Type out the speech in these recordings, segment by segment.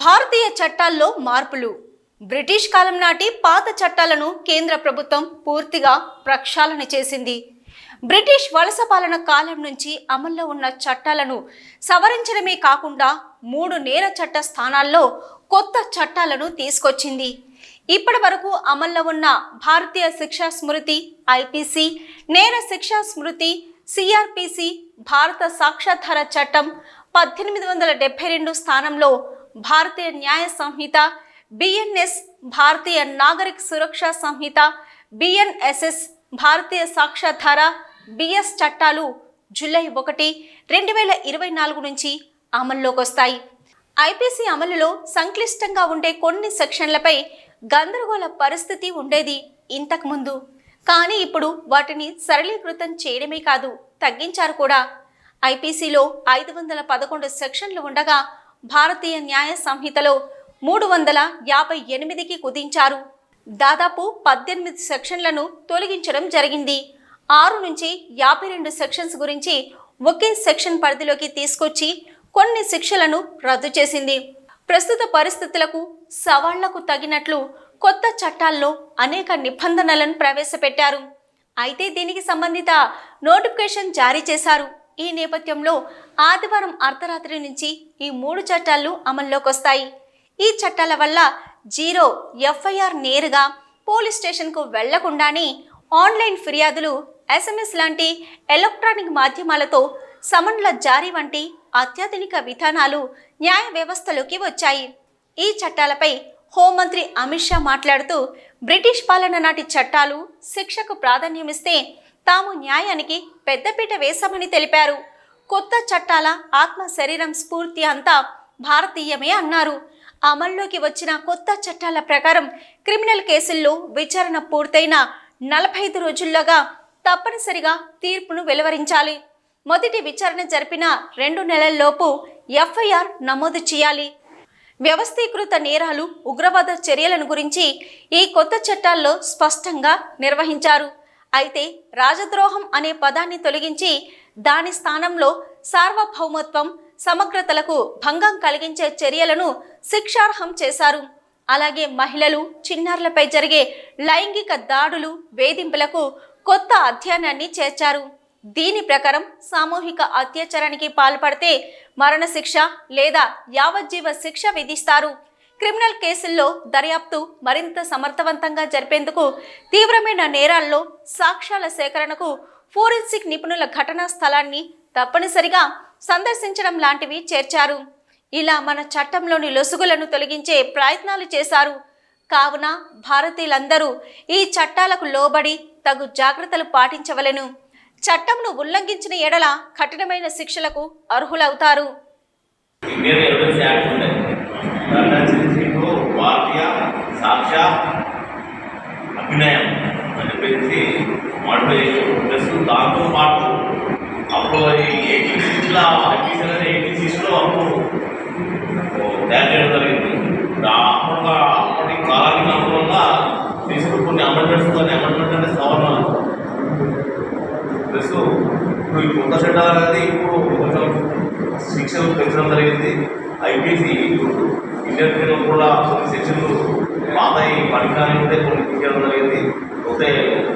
భారతీయ చట్టాల్లో మార్పులు. బ్రిటిష్ కాలం నాటి పాత చట్టాలను కేంద్ర ప్రభుత్వం పూర్తిగా ప్రక్షాళన చేసింది. బ్రిటిష్ వలస పాలన కాలం నుంచి అమల్లో ఉన్న చట్టాలను సవరించడమే కాకుండా మూడు నేర చట్ట స్థానాల్లో కొత్త చట్టాలను తీసుకొచ్చింది. ఇప్పటి వరకు అమల్లో ఉన్న భారతీయ శిక్షా స్మృతి ఐపీసీ నేర శిక్షా స్మృతి సిఆర్పిసి భారత సాక్షాధార చట్టం పద్దెనిమిది వందల డెబ్బై రెండు స్థానంలో భారతీయ న్యాయ సంహిత బిఎన్ఎస్ భారతీయ నాగరిక సురక్షా సంహిత బిఎన్ఎస్ఎస్ భారతీయ సాక్ష్యాధార బిఎస్ చట్టాలు జూలై ఒకటి రెండు వేల ఇరవై నాలుగు నుంచి అమల్లోకి వస్తాయి. ఐపీసీ అమలులో సంక్లిష్టంగా ఉండే కొన్ని సెక్షన్లపై గందరగోళ పరిస్థితి ఉండేది ఇంతకుముందు. కానీ ఇప్పుడు వాటిని సరళీకృతం చేయడమే కాదు తగ్గించారు కూడా. ఐపీసీలో ఐదు వందల పదకొండు సెక్షన్లు ఉండగా భారతీయ న్యాయ సంహితలో మూడు వందల యాభై ఎనిమిదికి కుదించారు. దాదాపు పద్దెనిమిది సెక్షన్లను తొలగించడం జరిగింది. ఆరు నుంచి యాభై రెండు సెక్షన్స్ గురించి ఒకే సెక్షన్ పరిధిలోకి తీసుకొచ్చి కొన్ని శిక్షలను రద్దు చేసింది. ప్రస్తుత పరిస్థితులకు సవాళ్ళకు తగినట్లు కొత్త చట్టాల్లో అనేక నిబంధనలను ప్రవేశపెట్టారు. అయితే దీనికి సంబంధిత నోటిఫికేషన్ జారీ చేశారు. ఈ నేపథ్యంలో ఆదివారం అర్ధరాత్రి నుంచి ఈ మూడు చట్టాలు అమల్లోకి వస్తాయి ఈ చట్టాల వల్ల జీరో ఎఫ్ఐఆర్ నేరుగా పోలీస్ స్టేషన్కు వెళ్ళకుండానే ఆన్లైన్ ఫిర్యాదులు ఎస్ఎంఎస్ లాంటి ఎలక్ట్రానిక్ మాధ్యమాలతో సమన్ల జారీ వంటి అత్యాధునిక విధానాలు న్యాయ వ్యవస్థలోకి వచ్చాయి. ఈ చట్టాలపై హోంమంత్రి అమిత్ షా మాట్లాడుతూ బ్రిటిష్ పాలన నాటి చట్టాలు శిక్షకు ప్రాధాన్యమిస్తే తాము న్యాయానికి పెద్దపీట వేశామని తెలిపారు. కొత్త చట్టాల ఆత్మ శరీరం స్ఫూర్తి అంతా భారతీయమే అన్నారు. అమల్లోకి వచ్చిన కొత్త చట్టాల ప్రకారం క్రిమినల్ కేసుల్లో విచారణ పూర్తయిన నలభై ఐదు రోజుల్లోగా తప్పనిసరిగా తీర్పును వెలువరించాలి. మొదటి విచారణ జరిపిన రెండు నెలల్లోపు ఎఫ్ఐఆర్ నమోదు చేయాలి. వ్యవస్థీకృత నేరాలు ఉగ్రవాద చర్యలను గురించి ఈ కొత్త చట్టాల్లో స్పష్టంగా నిర్వహించారు. అయితే రాజద్రోహం అనే పదాన్ని తొలగించి దాని స్థానంలో సార్వభౌమత్వం సమగ్రతలకు భంగం కలిగించే చర్యలను శిక్షార్హం చేశారు. అలాగే మహిళలు చిన్నారులపై జరిగే లైంగిక దాడులు వేధింపులకు కొత్త అధ్యయనాన్ని చేర్చారు. దీని ప్రకారం సామూహిక అత్యాచారానికి పాల్పడితే మరణశిక్ష లేదా యావజ్జీవ శిక్ష విధిస్తారు. క్రిమినల్ కేసుల్లో దర్యాప్తు మరింత సమర్థవంతంగా జరిపేందుకు తీవ్రమైన నేరాల్లో సాక్ష్యాల సేకరణకు ఫోరెన్సిక్ నిపుణుల ఘటనా స్థలాన్ని తప్పనిసరిగా సందర్శించడం లాంటివి చేర్చారు. ఇలా మన చట్టంలోని లొసుగులను తొలగించే ప్రయత్నాలు చేశారు. కావున భారతీయులందరూ ఈ చట్టాలకు లోబడి తగు జాగ్రత్తలు పాటించవలెను. చట్టంను ఉల్లంఘించిన ఎడల కఠినమైన శిక్షలకు అర్హులవుతారు ఇండియన్ ఎవిడెన్స్ యాక్ట్ ఉంది దాంట్లో వచ్చేసి ఇప్పుడు భారతీయ సాక్ష్య అభినయం అని చెప్పేసి మాడిఫై ప్లస్ దాంతో పాటు అప్పుడు ఎయిటీ సిక్స్లో ఎయిటీ అనేది ఎయిటీ సిక్స్లో అప్పుడు తయారు చేయడం జరిగింది. దా- అప్పటి కాలానికి అనుగుణంగా తీసుకుని కొన్ని అమెండ్మెంట్స్ కొన్ని అమెండ్మెంట్ అంటే సవరణలు. ప్లస్ ఇప్పుడు ఈ కొత్త చట్టాలు అనేది ఇప్పుడు కొంచెం శిక్షలు పెంచడం జరిగింది. ఐపీసీ ఇండియన్ పీనల్ కూడా కొన్ని శిక్షలు పాత పనికాలం కొన్ని తీయడం జరిగింది. కొత్త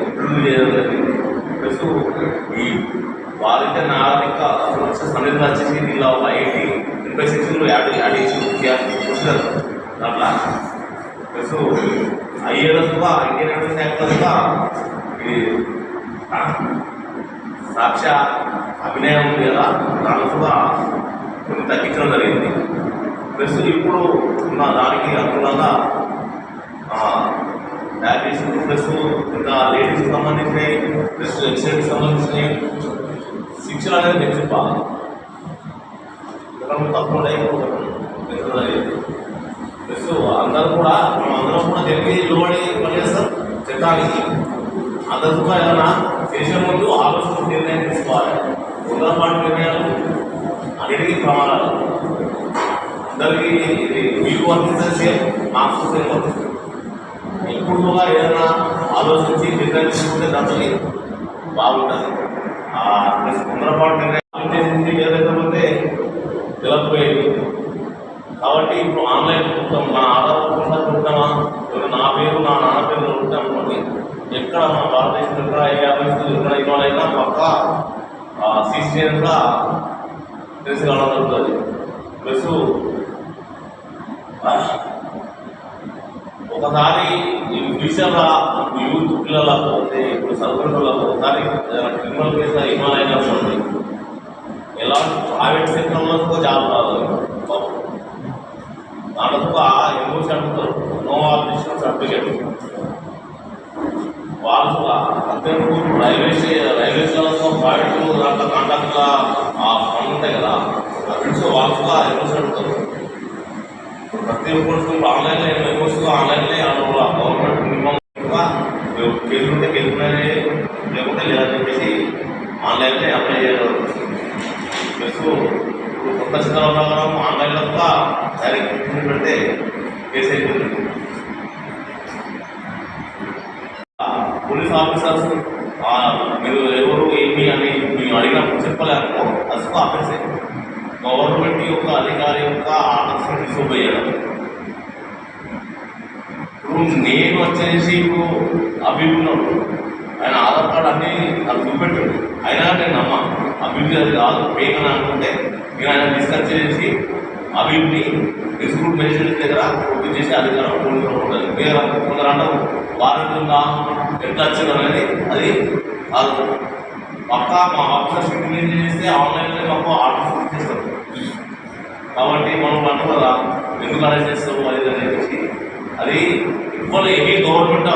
ఇంప్రూవ్ చేయడం జరిగింది. ప్లస్ ఈ బాలిక నాగరిక సురక్ష సమితి వచ్చేసి దీనిలో ఒక ఐటీ ఎనభై సెక్షన్లు యాడ్ యాడ్ చేసి దాంట్లో ప్లస్ అయ్యేటట్టుగా ఇండియన్ ఎవిడెన్స్ యాక్ట్ కూడా ఇది సాక్ష్య అభినయం ఉంది కదా దాన్ని కూడా కొన్ని తగ్గించడం జరిగింది. ప్లస్ ఇప్పుడు ఉన్న దానికి అనుగుణంగా తయారు చేసింది ప్లస్ ఇంకా లేడీస్కి సంబంధించినవి ప్లస్ ఎక్సైడ్కి సంబంధించినవి శిక్షణ అనేది పెంచుకోవాలి ఒకరు తక్కువ ఉన్నాయి ప్లస్ అందరూ కూడా మనం అందరం కూడా తెలివి లోబడి పనిచేస్తాం చెప్పడానికి అందరూ కూడా ఏదైనా చేసే ముందు ఆలోచన నిర్ణయం తీసుకోవాలి. తొందరపాటు నిర్ణయాలు అన్నిటికీ ప్రమాణాలు. అందరికీ మీకు వర్తించే సేమ్ మాకు సేమ్ వర్తిస్తుంది. ఇప్పుడు కూడా ఏదైనా ఆలోచించి నిర్ణయం తీసుకుంటే దాంతో బాగుంటుంది. ఆ తొందరపాటు నిర్ణయం చేసింది ఏదైతే పోతే తెలకపోయేది కాబట్టి ఇప్పుడు ఆన్లైన్ మొత్తం మన ఆధార్ కూడా కొట్టామా లేదా నా పేరు నా నాన్న పేరు కొట్టాం అనుకోండి ఎక్కడ మన భారతదేశంలో ఎక్కడ ఏ ఆఫీస్ ఎక్కడ ఇవ్వాలైనా పక్క సీసీఎన్గా కూడా తెలిసి కావడం జరుగుతుంది. ప్లస్ ఒకసారి ఈ ఫ్యూచర్లో యూత్ పిల్లలకు అంటే ఇప్పుడు చదువుకున్న ఒకసారి క్రిమినల్ కేసు ఇన్వాల్వ్ అయినా ఉంటుంది ఎలా ప్రైవేట్ సెక్టర్లో జాబ్ రాదు. పాపం. దాంట్లో కూడా ఎమోషన్ అంటారు నో ఆపరేషన్ సర్టిఫికేట్ వాళ్ళు కూడా అంతేందుకు రైల్వే స్టే- ప్రైవేట్ దాంట్లో కాంట్రాక్ట్గా ఆ పనులు ఉంటాయి కదా. అవి వాళ్ళు ఎమోషన్ అంటారు ప్రతి ఒక్కరు ఆన్లైన్లో ఎన్నో కోర్సు ఆన్లైన్లో గవర్నమెంట్ మినిమం గెలుకుంటే గెలుపునే లేకుంటే లేదని చెప్పేసి ఆన్లైన్లో అప్లై చేయడం ప్లస్ ఇప్పుడు కొత్త చిత్రాల ప్రకారం ఆన్లైన్లో కూడా డైరెక్ట్ ప్రింట్ పెడితే కేసు అయిపోతుంది ఆ, పోలీస్ ఆఫీసర్స్ ఆ, మీరు ఎవరు ఏమి అని మీరు అడిగినప్పుడు చెప్పలేకపో అసలు ఆఫీసే గవర్నమెంట్ యొక్క అధికారి యొక్క ఆర్డర్స్ డిసోబ్ చేయడం ఇప్పుడు నేను వచ్చేసి ఇప్పుడు ఆయన ఆధార్ కార్డు అన్ని అది చూపెట్టాడు. అయినా నేను నమ్మ అభివృద్ధి అది కాదు ఫేక్ అనుకుంటే నేను ఆయన డిస్కస్ చేసి అభివృద్ధి డిస్ప్యూట్ మెజిస్ట్రేట్ దగ్గర పూర్తి చేసి అధికారం పోలీసులు ఉంటుంది వేరే కొందరు అంటారు వారెంట్ ఎంత వచ్చింది అనేది అది కాదు. పక్క మా ఆఫీసర్ షెడ్యూల్ చేస్తే ఆన్లైన్లో మాకు ఆర్డర్స్ ఇచ్చేస్తారు కాబట్టి మనం అంటారు కదా ఎందుకు అరెస్ట్ చేస్తాము అది ఇది అది ఇప్పుడు ఏ గవర్నమెంట్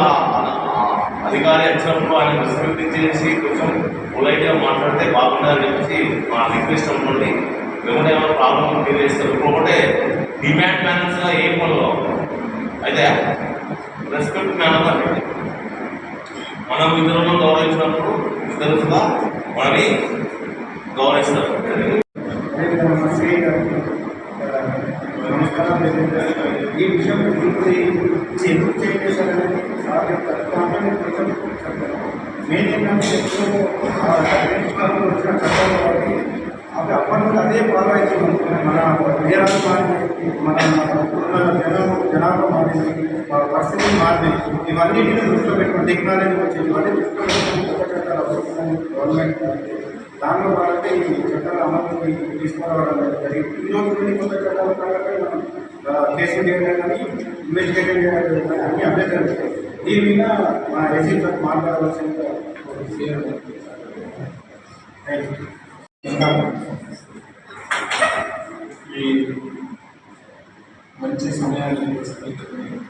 అధికారి వచ్చినప్పుడు ఆయన రెస్పెక్ట్ ఇచ్చేసి కొంచెం పొలైట్గా మాట్లాడితే బాగుంటుందని చెప్పేసి మా రిక్వెస్ట్ అనుకోండి. లేకుంటే ఏమైనా ప్రాబ్లం ఫీల్ చేస్తారు. ఇంకొకటే డిమాండ్ మేనర్స్గా ఏం పనులు అయితే రెస్పెక్ట్ మేనర్ అంటే మనం ఇతరులను గౌరవించినప్పుడు ఇతరులుగా మనని గౌరవిస్తారు. నమస్కారం ఈ విషయం ఇప్పుడు ఎందుకు చేంజ్ చేశారనేది సార్ చెప్తారు దాంట్లో కొంచెం చెప్తారు మెయిన్ ఏంటంటే ఎప్పుడు పుస్తకాలు వచ్చిన చట్టాలు కాబట్టి అవి అప్పటి నుండి అదే ఫాలో అవుతున్నాం మన నేరాలు మారింది మన మన జనం జనాభా మారింది మన పరిస్థితి మారింది ఇవన్నిటిని దృష్టిలో పెట్టుకుని టెక్నాలజీ వచ్చింది ఇవన్నీ దృష్టిలో పెట్టుకుని కొత్త చట్టాలు అవసరం గవర్నమెంట్ దానిలో భాగంగా ఈ చట్టాలు అమలు తీసుకురావడం జరిగింది ఈ రోజు నుండి కొత్త చట్టాల ప్రకారం మనం ఆ, కేసులు చేయడం కానీ ఇన్వెస్టిగేషన్ చేయడం కానీ అన్ని అప్డేట్ జరుగుతాయి దీని మీద మా ఏజెంట్ మాట్లాడవలసిందిగా మాట్లాడవలసిన ఈ మంచి సమయాన్ని స్టేషన్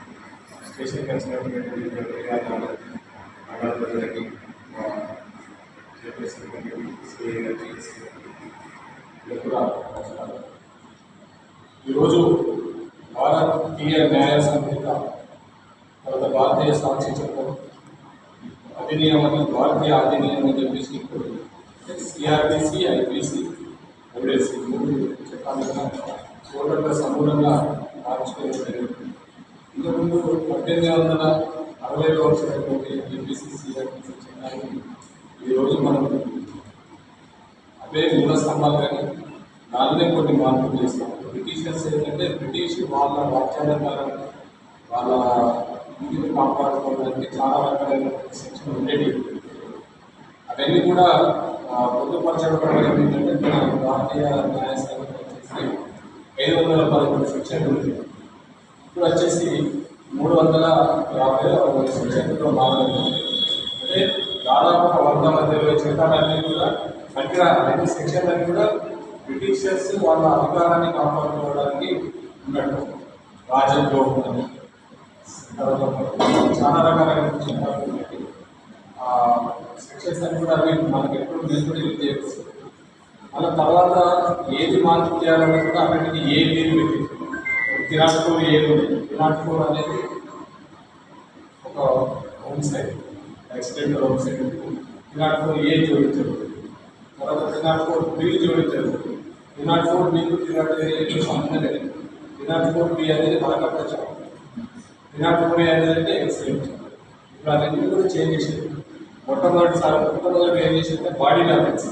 స్టేషన్కి వచ్చినటువంటి నగర ప్రజలకి మా చైర్పర్సన్ సిఐ గారికి వీళ్ళకి కూడా నమస్కారం ఈరోజు భారతీయ న్యాయ సంహిత తర్వాత భారతీయ సాక్షి చట్టం అధినియమం భారతీయ అధినియమం అని చెప్పేసి ఇప్పుడు సిఆర్పిసి ఐపీసీ ఎవిడెన్సీ మూడు చట్టాలుగా టోటల్గా సమూలంగా మార్చుకోవడం జరిగింది ఇంతకుముందు పద్దెనిమిది వందల అరవైలో వచ్చినటువంటి ఏపీసీ సిఆర్పిసి చట్టాన్ని ఈరోజు మనం అవే మూల స్తంభాలు కానీ దానినే కొన్ని మార్పులు చేస్తాం బ్రిటిషర్స్ ఏంటంటే బ్రిటిష్ వాళ్ళ రాజ్యాంగం వాళ్ళ ఇంటిని కాపాడుకోవడానికి చాలా రకాలైన శిక్షణ ఉండేవి. అవన్నీ కూడా పొందుపరచడం ఏంటంటే మన భారతీయ న్యాయశాఖ వచ్చేసి ఐదు వందల పదకొండు సెక్షన్ ఉంది. ఇప్పుడు వచ్చేసి మూడు వందల యాభై ఒక సెక్షన్లో భాగంగా అంటే దాదాపు ఒక వంద మంది ఇరవై చట్టాలన్నీ కూడా మంచిగా అన్ని సెక్షన్లన్నీ కూడా బ్రిటిషర్స్ వాళ్ళ అధికారాన్ని కాపాడుకోవడానికి ఉన్నట్టు రాజద్రోహం అని. చాలా రకాలైన సెక్షన్స్ అని కూడా అవి మనకి ఎప్పుడు నేను యూజ్ చేయవచ్చు అలా తర్వాత ఏది మార్పు చేయాలన్నా కూడా అన్నిటికీ ఏ పేరు విరాట్ కోహ్లీ ఏది విరాట్ కోహ్లీ అనేది ఒక home side extend home side Virat Kohli ఏ జోడించారు తర్వాత విరాట్ కోహ్లీ బి జోడించారు విరాట్ కోహ్లీ మీకు విరాట్ కోహ్లీ సంబంధం లేదు. విరాట్ కోహ్లీ బి అనేది బలకట్టచ్చు విరాట్ అనేది ఎక్సలెంట్ ఇప్పుడు అదన్నీ కూడా చేంజ్ చేసేది. మొట్టమొదటిసారి మొట్టమొదటి ఏం చేసిందంటే బాడీ డాక్యుమెంట్స్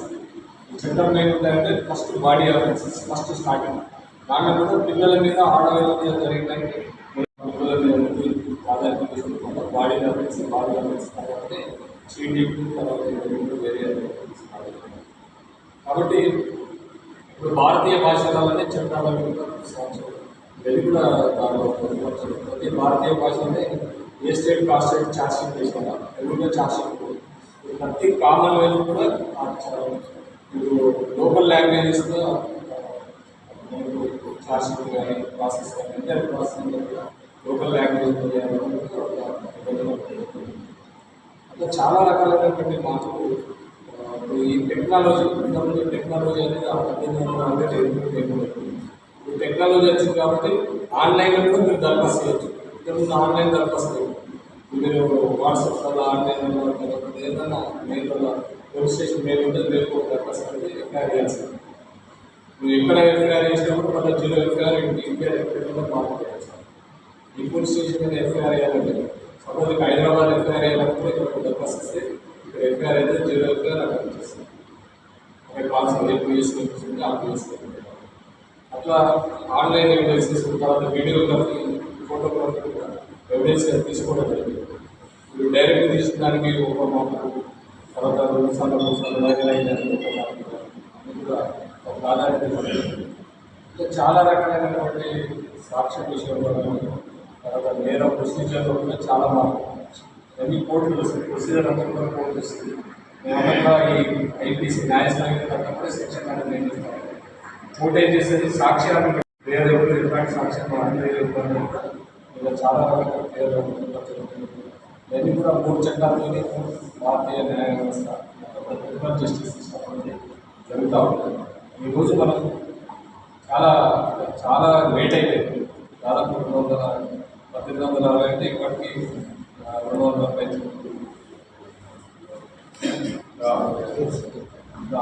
చట్టం చట్టంలో ఏముంటాయంటే first body offences first starting దాంట్లో కూడా పిల్లల మీద ఆడవాళ్ళ మీద జరిగడానికి పిల్లల మీద ప్రాధాన్యత తీసుకుంటాం బాడీ ఆఫెన్స్ బాడీ ఆఫెన్స్ తర్వాత చీటింగ్ తర్వాత వేరే కాబట్టి ఇప్పుడు భారతీయ భాషలలోనే చట్టాల మీద సంవత్సరం ఇది కూడా దానిలో పొందుపరచారు. ప్రతి భారతీయ భాషలోనే ఏ స్టేట్ కా స్టేట్ ఛార్జ్ షీట్ చేసినా తెలుగులో ఛార్జ్ షీట్ ప్రతి కామన్ వేలు కూడా ఆ చ- ఇప్పుడు లోకల్ లాంగ్వేజెస్లో ఛార్జ్ షీట్ కానీ ప్రాసెస్ కానీ అంటే ప్రాసెస్ లోకల్ లాంగ్వేజ్ అట్లా చాలా రకాలైనటువంటి మార్పులు ఆ, ఇప్పుడు ఈ టెక్నాలజీ ఇంతకుముందు టెక్నాలజీ అనేది ఆ పద్దెనిమిది వందల నలభై ఈ టెక్నాలజీ వచ్చింది కాబట్టి ఆన్లైన్లో కూడా మీరు దరఖాస్తు చేయొచ్చు. ఇంతకుముందు ఆన్లైన్ దరఖాస్తు మీరు వాట్సాప్ వల్ల ఆన్లైన్ ఏదైనా మెయిల్ వల్ల పోలీస్ స్టేషన్ మెయిల్ ఉంటే మీరు దరఖాస్తు అంటే ఎఫ్ఐఆర్ చేయాల్సింది. మీరు ఎక్కడ ఎఫ్ఐఆర్ చేసినప్పుడు మళ్ళీ జీరో ఎఫ్ఐఆర్ ఇండియా ఎఫ్ఐఆర్ మార్పు ఈ పోలీస్ స్టేషన్ మీద ఎఫ్ఐఆర్ చేయాలంటే సపోజ్ ఇక హైదరాబాద్ ఎఫ్ఐఆర్ చేయాలంటే ఇక్కడ దరఖాస్తు ఇస్తే ఇక్కడ ఎఫ్ఐఆర్ అయితే జీరో ఎఫ్ఐఆర్ అక్కడ వచ్చేస్తుంది. అక్కడ కావాల్సిన ఎప్పుడు చేసుకుంటే కనిపిస్తుంది ఆ పిఎస్ అట్లా ఆన్లైన్ ఎవిడెన్స్ తీసుకున్న తర్వాత వీడియోగ్రఫీ ఫోటోగ్రఫీ కూడా ఎవిడెన్స్ తీసుకోవడం జరిగింది. ఇప్పుడు డైరెక్ట్ తీసిన దానికి ఒక మాకు తర్వాత రెండు సార్లు మూడు సార్లు వైరల్ కూడా ఒక ప్రాధాన్యత ఇట్లా చాలా రకాలైనటువంటి సాక్ష్య విషయంలో తర్వాత నేరం ప్రొసీజర్లో కూడా చాలా మార్పు ఎన్ని కోర్టులు వస్తుంది ప్రొసీజర్ అంతా కూడా కోర్టు వస్తుంది. మేమంతా ఈ ఐపీసీ న్యాయస్థానం కూడా సెక్షన్ అనేది నేను చేస్తాను చేసేది సాక్ష్యాలు వేరే ఎటువంటి సాక్ష్యం ఇలా చాలా రకాల పేర్లు ఇవన్నీ కూడా మూడు చట్టాలతోనే భారతీయ న్యాయ వ్యవస్థ క్రిమినల్ జస్టిస్ సిస్టమ్ అనేది జరుగుతూ ఉంటుంది ఈరోజు మనం చాలా చాలా లేట్ అయిపోయింది. దాదాపు రెండు వందల పద్దెనిమిది వందల అరవై అంటే ఇప్పటికీ రెండు వందల డెబ్బై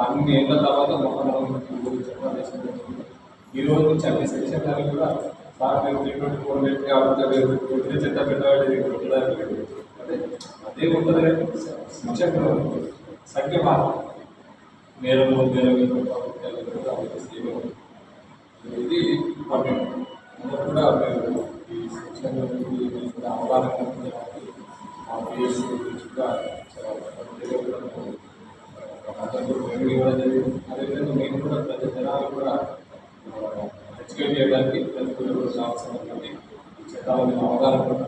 అన్ని ఏళ్ళ తర్వాత మొత్తం మనం ఇప్పుడు చట్టాలు చేసింది ఈ రోజు నుంచి అన్ని సెక్షన్లు కూడా సార్ మేము త్రీ ట్వంటీ ఫోర్ పెట్టి చెత్త పెట్టాలి అదే అదే ఉంటుంది శిక్షకులు సంఖ్య మాత్రం నేరం ఇది అందరూ కూడా మేము ఈ శిక్షణ అవగాహన కల్పించడానికి మా పిఎస్ కూడా అందరూ మేము ఇవ్వడం జరిగింది అదేవిధంగా మేము కూడా ప్రతి జనాలు కూడా ఎడ్యుకేట్ చేయడానికి ప్రతి ఒక్కరు కావాల్సినటువంటి ఈ చట్టాలను అవగాహన కూడా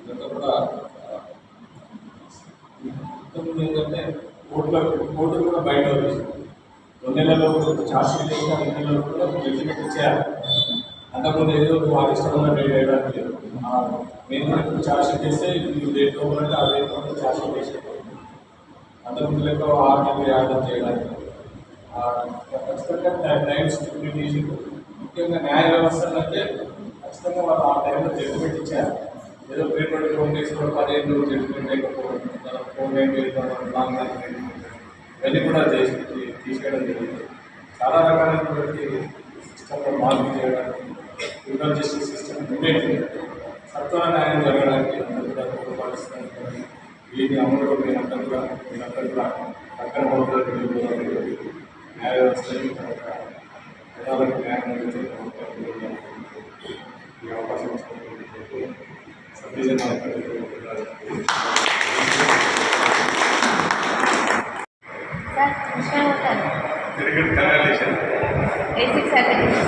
ఇదంతా కూడా ఏంటంటే కోర్టులో కోర్టు కూడా బయట రెండు నెలల్లో ఛార్జ్ షీట్ వేసిన రెండు నెలల్లో కూడా జడ్జిమెంట్ ఇచ్చేయాలి అంతకుముందు ఏదో వాళ్ళ ఇష్టం ఉన్న డేట్ వేయడానికి మేము కూడా ఇప్పుడు ఛార్జ్ షీట్ వేస్తే ఈ డేట్ అంటే ఆ డేట్ లోపల ఛార్జ్ వేసేది అంతకుముందు లెక్క ఆరు నెలలు యాదం చేయడానికి ఖచ్చితంగా టై- టైం ముఖ్యంగా న్యాయ వ్యవస్థలు అంటే ఖచ్చితంగా వాళ్ళు ఆ టైంలో జడ్జిమెంట్ ఇచ్చారు ఏదో ట్రీట్మెంట్ ఫోన్ తీసుకుని పదిహేను జడ్జిమెంట్ లేకపోవడం ఫోన్ ఏం చేయడం లాంగ్ ఇవన్నీ కూడా చేసి తీసుకెళ్ళడం జరిగింది. చాలా రకాలైనటువంటి సిస్టంలో మార్పు చేయడానికి క్రిమినల్ జస్టిస్ సిస్టమ్ ఉండేది. సత్వర న్యాయం జరగడానికి అందరూ కూడా తోడ్పడుతున్నారు వీటి అమలులో మీరంతా కూడా మీరంతా కూడా అక్కడ పడుతుంది న్యాయ వ్యవస్థని తర్వాత జనాలకు న్యాయం అందించడం ఈ అవకాశం ఇచ్చినందుకు సభ్యుజనాలు సార్ కృష్ణ